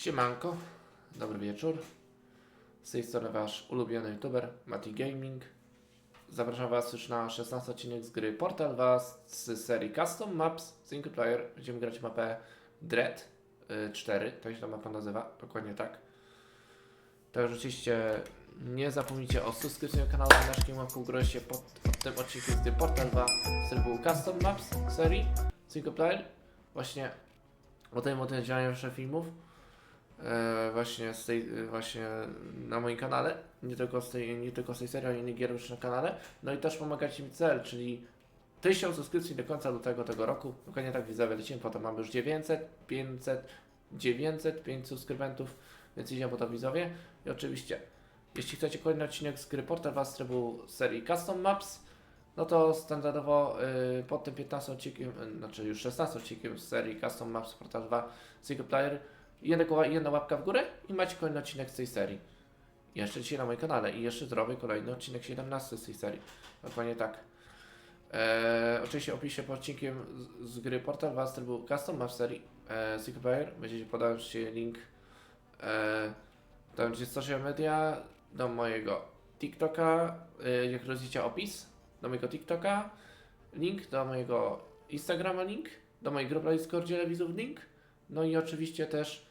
Siemanko, dobry wieczór. Z tej strony wasz ulubiony youtuber, Mati Gaming. Zapraszam was już na 16 odcinek z gry Portal 2 z serii Custom Maps Single Player. Będziemy grać mapę Dread y, 4, to się ta mapa nazywa, dokładnie tak. Także oczywiście nie zapomnijcie o subskrypcji na kanale naszym łapką górę się pod, pod tym odcinkiem z gry Portal 2 z trybu Custom Maps serii Single Player. Właśnie o tym materiale jeszcze filmów właśnie z tej, e, właśnie na moim kanale, nie tylko z tej, nie tylko z tej serii, ale innych gier już na kanale, no i też pomagać mi cel, czyli 1000 subskrypcji do końca lutego tego roku, dokładnie tak widzowie lecimy, potem mamy już 900, 500, 900, 5 subskrybentów, więc idziemy po to widzowie. I oczywiście, jeśli chcecie kolejny odcinek z gry Portal was trybu serii Custom Maps, no to standardowo y, pod tym 15 odcinkiem, y, znaczy już 16 odcinkiem z serii Custom Maps Portal 2 Single Player, jedna, łapka w górę i macie kolejny odcinek z tej serii. Jeszcze dzisiaj na moim kanale i jeszcze zrobię kolejny odcinek 17 z tej serii. Dokładnie tak. Eee, oczywiście opiszę pod odcinkiem z, z gry Portal 2 z trybu Custom Map serii e, Single Player. Będziecie podać się link e, tam gdzie social media, do mojego TikToka, e, jak rozdziecie opis, do mojego TikToka, link do mojego Instagrama, link do mojej grupy na Discordzie link, no i oczywiście też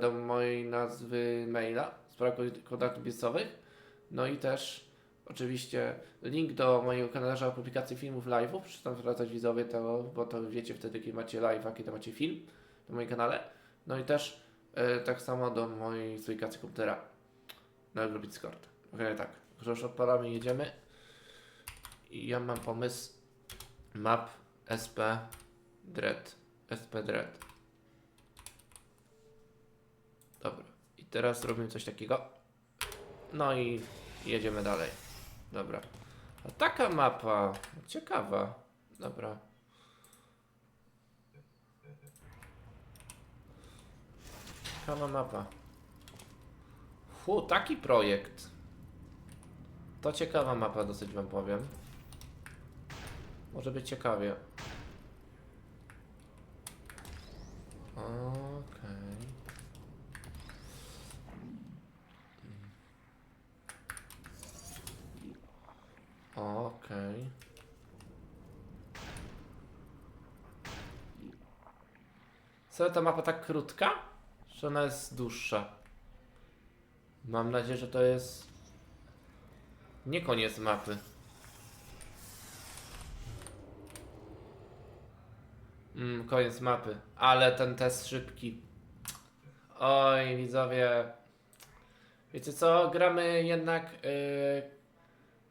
do mojej nazwy maila, spraw kontaktów biznesowych, no i też oczywiście link do mojego kalendarza publikacji filmów live'ów, przy tam wracać widzowie to, bo to wiecie wtedy, kiedy macie live, a kiedy macie film na moim kanale, no i też e, tak samo do mojej aplikacji komputera na grupie Discord. Okej, tak, już odpalamy i jedziemy. I ja mam pomysł map SP Dread. SP Dread. Dobra. I teraz robimy coś takiego. No i jedziemy dalej. Dobra. A taka mapa. Ciekawa. Dobra. Ciekawa mapa. Fu, taki projekt. To ciekawa mapa, dosyć wam powiem. Może być ciekawie. Okej. Okej. Co ta mapa tak krótka? Że ona jest dłuższa. Mam nadzieję, że to jest nie koniec mapy. Mm, koniec mapy. Ale ten test szybki. Oj, widzowie. Wiecie co? Gramy jednak. Yy...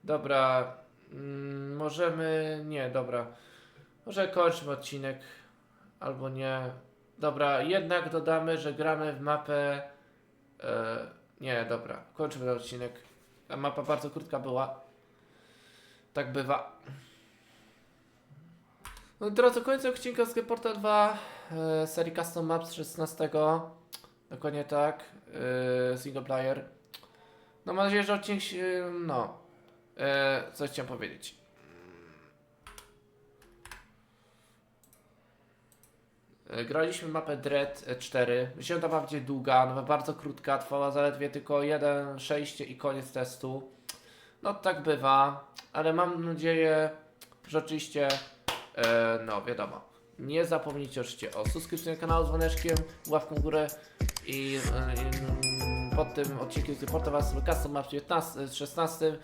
Dobra. Mm, możemy. Nie, dobra. Może kończmy odcinek. Albo nie. Dobra, jednak dodamy, że gramy w mapę. Yy... Nie, dobra. Kończmy ten odcinek. Ta mapa bardzo krótka była. Tak bywa. No i drodzy, końcu odcinka z Portal 2 e, serii Custom Maps 16. Dokładnie tak. E, single player. No mam nadzieję, że odcinek się, no. E, coś chciałem powiedzieć. Graliśmy mapę Dread 4. Myślę, że będzie długa, no bardzo krótka, trwała zaledwie tylko jeden przejście i koniec testu. No tak bywa, ale mam nadzieję, że oczywiście, e, no wiadomo, nie zapomnijcie oczywiście o subskrypcji na kanał z dzwoneczkiem, łapką w górę i e, pod tym odcinkiem supporta Was Custom Maps 19, 16.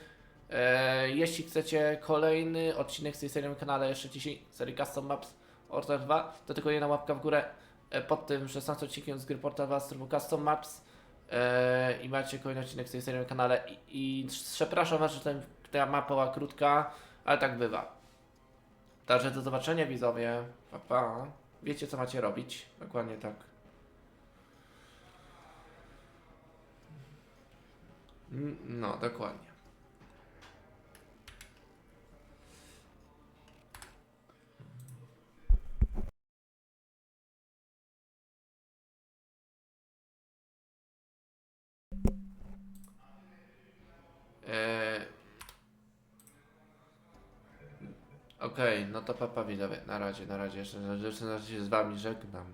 E, jeśli chcecie kolejny odcinek z tej serii na kanale, jeszcze dzisiaj serii Custom Maps Order 2, to tylko jedna łapka w górę e, pod tym 16 odcinkiem z gry Portal 2 z trybu Custom Maps e, i macie kolejny odcinek z tej serii na kanale i, i przepraszam Was, że ten, ta mapa była krótka, ale tak bywa. Także do zobaczenia widzowie, pa, pa. Wiecie co macie robić, dokładnie tak. Mm, No, dokładnie. Okej, no to papa widzowie, na razie, na razie, jeszcze, jeszcze się z wami żegnam.